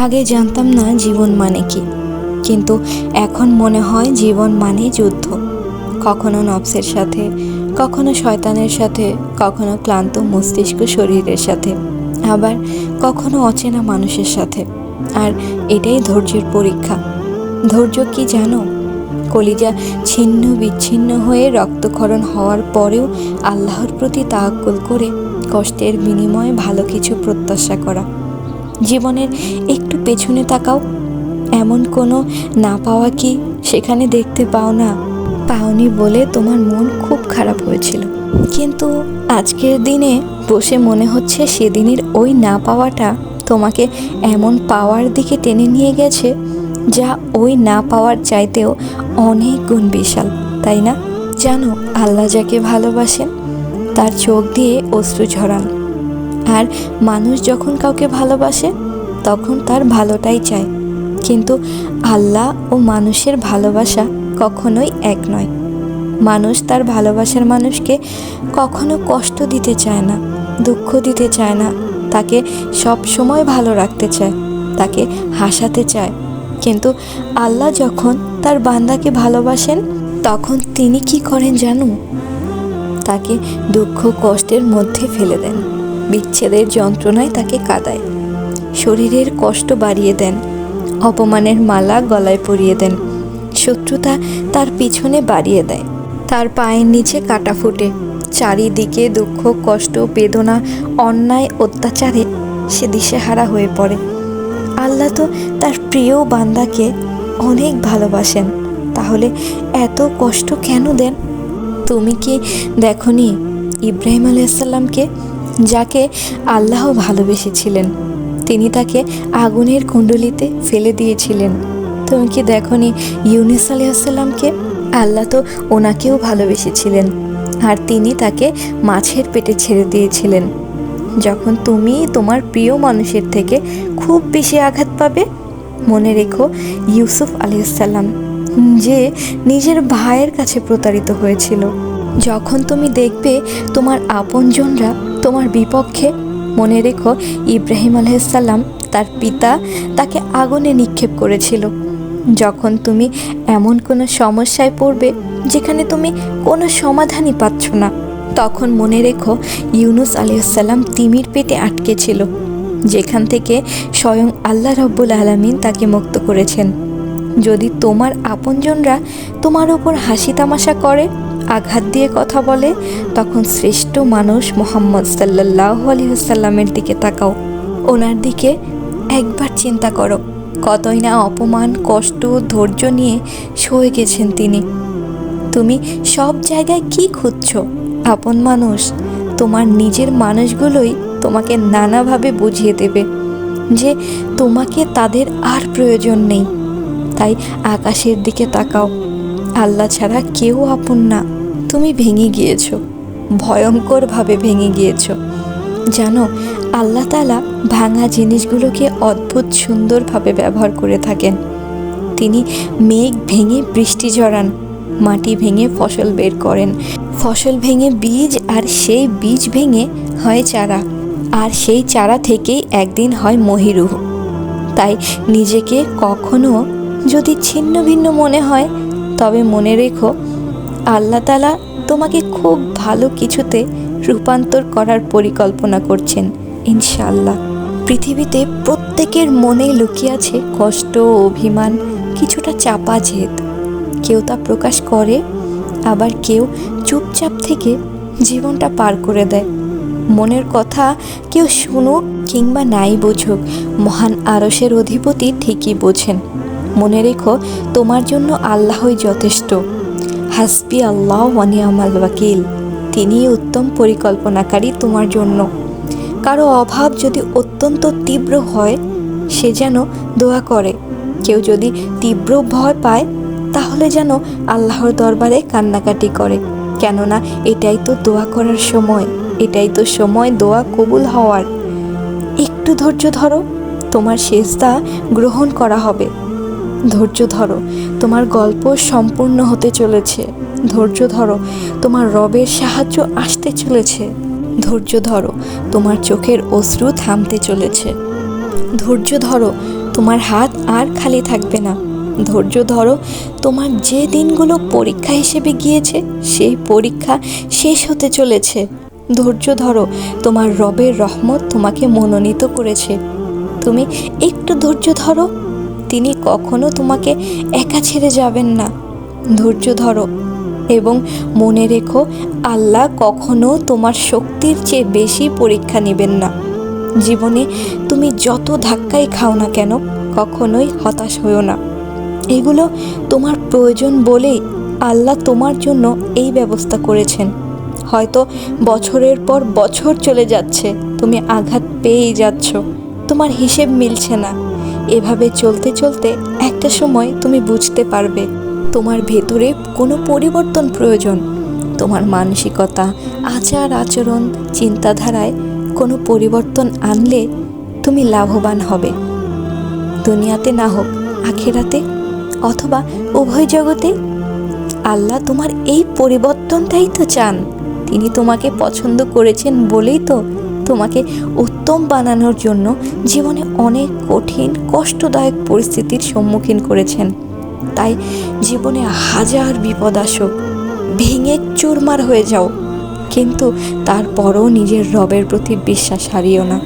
আগে জানতাম না জীবন মানে কি। কিন্তু এখন মনে হয় জীবন মানে যুদ্ধ। কখনো নবসের সাথে, কখনো শয়তানের সাথে, কখনো ক্লান্ত মস্তিষ্ক শরীরের সাথে, আবার কখনো অচেনা মানুষের সাথে। আর এটাই ধৈর্যের পরীক্ষা। ধৈর্য কি জানো? কলিজা ছিন্ন বিচ্ছিন্ন হয়ে রক্তক্ষরণ হওয়ার পরেও আল্লাহর প্রতি তাওয়াক্কুল করে কষ্টের বিনিময়ে ভালো কিছু প্রত্যাশা করা। জীবনের একটু পেছনে তাকাও। এমন কোনো না পাওয়া কি সেখানে দেখতে পাও না? পাওনি বলে তোমার মন খুব খারাপ হয়েছিল। কিন্তু আজকের দিনে বসে মনে হচ্ছে সেদিনের ওই না পাওয়াটা তোমাকে এমন পাওয়ার দিকে টেনে নিয়ে গেছে, যা ওই না পাওয়ার চাইতেও অনেক গুণ বিশাল, তাই না? জানো, আল্লাহ যাকে ভালোবাসেন, তার চোখ দিয়ে অশ্রু ঝরান। আর মানুষ যখন কাউকে ভালোবাসে, তখন তার ভালোটাই চায়। কিন্তু আল্লাহ ও মানুষের ভালোবাসা কখনোই এক নয়। মানুষ তার ভালোবাসার মানুষকে কখনো কষ্ট দিতে চায় না, দুঃখ দিতে চায় না, তাকে সব সময় ভালো রাখতে চায়, তাকে হাসাতে চায়। কিন্তু আল্লাহ যখন তার বান্দাকে ভালোবাসেন, তখন তিনি কি করেন জানো? তাকে দুঃখ কষ্টের মধ্যে ফেলে দেন। বিচ্ছেদের যন্ত্রণায় তাকে কাঁদায়। শরীরের কষ্ট বাড়িয়ে দেন, অপমানের মালা গলায় পরিয়ে দেন, শত্রুতা তার পিছনে বাড়িয়ে দেয়। তার পায়ের নিচে কাটা ফুটে। চারিদিকে দুঃখ, কষ্ট, বেদনা, অন্যায়, অত্যাচারে সে দিশেহারা হয়ে পড়ে। আল্লাহ তো তার প্রিয় বান্দাকে অনেক ভালোবাসেন। তাহলে এত কষ্ট কেন দেন? তুমি কি দেখনি ইব্রাহিম আলাইসাল্লামকে যাকে আল্লাহ ভালোবেসেছিলেন। তিনি তাকে আগুনের কুণ্ডলিতে ফেলে দিয়েছিলেন। তুমি কি দেখনি ইউনিস আলাইসাল্লামকে আল্লাহ তো ওনাকেও ভালোবেসেছিলেন। আর তিনি তাকে মাছের পেটে ছেড়ে দিয়েছিলেন। যখন তুমি তোমার প্রিয় মানুষের থেকে খুব বেশি আঘাত পাবে, মনে রেখো ইউসুফ আলাইসাল্লাম যে নিজের ভাইয়ের কাছে প্রতারিত হয়েছিল। যখন তুমি দেখবে তোমার আপনজনরা তোমার বিপক্ষে, মনে রেখো ইব্রাহিম আলাইসাল্লাম তার পিতা তাকে আগুনে নিক্ষেপ করেছিল। যখন তুমি এমন কোনো সমস্যায় পড়বে যেখানে তুমি কোনো সমাধানই পাচ্ছ না, তখন মনে রেখো ইউনুস আলিয়াল্লাম তিমির পেটে আটকে ছিল, যেখান থেকে স্বয়ং আল্লাহ রব্বুল আলমিন তাকে মুক্ত করেছেন। যদি তোমার আপনজনরা তোমার ওপর হাসি তামাশা করে আঘাত দিয়ে কথা বলে, তখন শ্রেষ্ঠ মানুষ মোহাম্মদ সাল্লাহ আলহিহাসাল্লামের দিকে তাকাও। ওনার দিকে একবার চিন্তা করো, কতই না অপমান, কষ্ট, ধৈর্য নিয়ে সয়ে গেছেন তিনি। তুমি সব জায়গায় কি খুঁজছো? আপন মানুষ, তোমার নিজের মানুষগুলোই তোমাকে নানাভাবে বুঝিয়ে দেবে যে তোমাকে তাদের আর প্রয়োজন নেই। তাই আকাশের দিকে তাকাও। আল্লাহ ছাড়া কেউ আপন না। তুমি ভেঙে গিয়েছো, ভয়ঙ্করভাবে ভেঙে গিয়েছো। জানো, আল্লাহ তালা ভাঙা জিনিসগুলোকে অদ্ভুত সুন্দরভাবে ব্যবহার করে থাকেন। তিনি মেঘ ভেঙে বৃষ্টি ঝরান মাটি ভেঙে ফসল বের করেন। ফসল ভেঙে বীজ আর সেই বীজ ভেঙে হয় চারা, আর সেই চারা থেকেই একদিন হয় মহিরুহ। তাই নিজেকে কখনো যদি ছিন্ন ভিন্ন মনে হয়, তবে মনে রেখো আল্লাহ তালা তোমাকে খুব ভালো কিছুতে রূপান্তর করার পরিকল্পনা করছেন ইনশাল্লাহ পৃথিবীতে প্রত্যেকের মনে লুকিয়ে আছে কষ্ট, অভিমান, কিছুটা চাপা জেদ। কেউ তা প্রকাশ করে, আবার কেউ চুপচাপ থেকে জীবনটা পার করে দেয়। মনের কথা কেউ শুনুক কিংবা নাই বুঝুক, মহান আরসের অধিপতি ঠিকই বোঝেন। মনে রেখো, তোমার জন্য আল্লাহই যথেষ্ট। হাসবি আল্লাহ ওয়ানিয়ামাল ওয়াকিল। তিনি উত্তম পরিকল্পনাকারী তোমার জন্য। কারও অভাব যদি অত্যন্ত তীব্র হয়, সে যেন দোয়া করে। কেউ যদি তীব্র ভয় পায়, তাহলে যেন আল্লাহর দরবারে কান্নাকাটি করে। কেননা, এটাই তো দোয়া করার সময়। এটাই তো সময় দোয়া কবুল হওয়ার। একটু ধৈর্য ধরো, তোমার শেষদা গ্রহণ করা হবে। ধৈর্য ধরো তোমার গল্প সম্পূর্ণ হতে চলেছে। ধৈর্য ধরো, তোমার রবের সাহায্য আসতে চলেছে। ধৈর্য ধরো, তোমার চোখের অশ্রু থামতে চলেছে। ধৈর্য ধরো, তোমার হাত আর খালি থাকবে না। ধৈর্য ধরো, তোমার যে দিনগুলো পরীক্ষা হিসেবে গিয়েছে, সেই পরীক্ষা শেষ হতে চলেছে। ধৈর্য ধরো, তোমার রবের রহমত তোমাকে মনোনীত করেছে। তুমি একটু ধৈর্য ধরো তিনি কখনো তোমাকে একা ছেড়ে যাবেন না। ধৈর্য ধরো এবং মনে রেখো, আল্লাহ কখনো তোমার শক্তির চেয়ে বেশি পরীক্ষা নেবেন না। জীবনে তুমি যত ধাক্কাই খাও না কেন, কখনোই হতাশ হও না। এগুলো তোমার প্রয়োজন বলেই আল্লাহ তোমার জন্য এই ব্যবস্থা করেছেন। হয়তো বছরের পর বছর চলে যাচ্ছে, তুমি আঘাত পেয়েই যাচ্ছ, তোমার হিসেব মিলছে না। এভাবে চলতে চলতে একটা সময় তুমি বুঝতে পারবে, তোমার ভেতরে কোনো পরিবর্তন প্রয়োজন। তোমার মানসিকতা, আচার, আচরণ, চিন্তাধারায় কোনো পরিবর্তন আনলে তুমি লাভবান হবে। দুনিয়াতে না হোক, আখেরাতে অথবা উভয় জগতে আল্লাহ তোমার এই পরিবর্তনটাই তো চান। তিনি তোমাকে পছন্দ করেছেন বলেই তো তোমাকে উত্তম বানানোর জন্য জীবনে অনেক কঠিন, কষ্টদায়ক পরিস্থিতির সম্মুখীন করেছেন। তাই জীবনে হাজার বিপদ আসুক, ভেঙে চুরমার হয়ে যাও, কিন্তু তারপরও নিজের রবের প্রতি বিশ্বাস হারিও না।